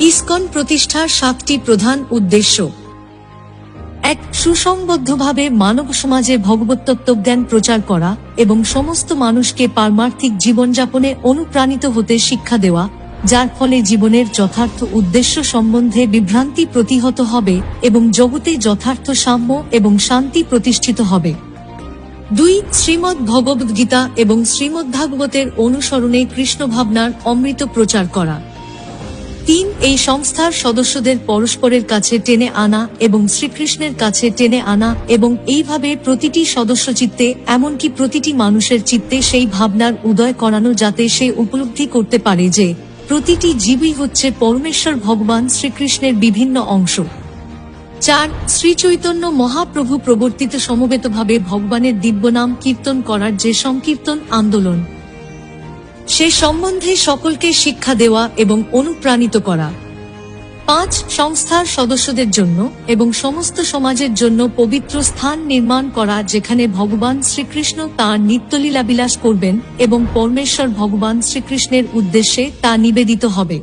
ISKCON প্রতিষ্ঠার সাতটি প্রধান উদ্দেশ্য। এক, সুসংবদ্ধভাবে মানব সমাজে ভগবতত্ত্বজ্ঞান প্রচার করা এবং সমস্ত মানুষকে পারমার্থিক জীবনযাপনে অনুপ্রাণিত হতে শিক্ষা দেওয়া, যার ফলে জীবনের যথার্থ উদ্দেশ্য সম্বন্ধে বিভ্রান্তি প্রতিহত হবে এবং জগতে যথার্থ সাম্য এবং শান্তি প্রতিষ্ঠিত হবে। দুই, শ্রীমদ্ ভগবদ্গীতা এবং শ্রীমদ্ভাগবতের অনুসরণে কৃষ্ণ ভাবনার অমৃত প্রচার করা। তিন এই সংস্থার সদস্যদের পরস্পরের কাছে টেনে আনা এবং শ্রীকৃষ্ণের কাছে টেনে আনা এবং এইভাবে প্রতিটি সদস্য চিত্তে এমনকি প্রতিটি মানুষের চিত্তে সেই ভাবনার উদয় করানো যাতে সে উপলব্ধি করতে পারে যে, প্রতিটি জীবই হচ্ছে পরমেশ্বর ভগবান শ্রীকৃষ্ণের বিভিন্ন অংশ। চার শ্রী চৈতন্য মহাপ্রভু প্রবর্তিত সমবেতভাবে ভগবানের দিব্যনাম কীর্তন করার যে সংকীর্তন আন্দোলন। সে সম্বন্ধে সকলকে শিক্ষা দেওয়া এবং অনুপ্রাণিত করা। পাঁচ সংস্থার সদস্যদের জন্য এবং সমস্ত সমাজের জন্য পবিত্র স্থান নির্মাণ করা যেখানে ভগবান শ্রীকৃষ্ণ তাঁর নিত্যলীলাবিলাস করবেন এবং পরমেশ্বর ভগবান শ্রীকৃষ্ণের উদ্দেশ্যে তা নিবেদিত হবে।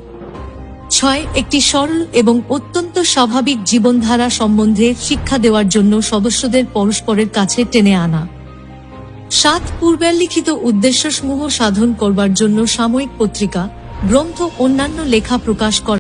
ছয়, একটি সরল এবং অত্যন্ত স্বাভাবিক জীবনধারা সম্বন্ধে শিক্ষা দেওয়ার জন্য সদস্যদের পরস্পরের কাছে টেনে আনা। সাত পূর্বের লিখিত উদ্দেশ্যসমূহ সাধন করবার জন্য সাময়িক পত্রিকা গ্রন্থ অন্যান্য লেখা প্রকাশ করা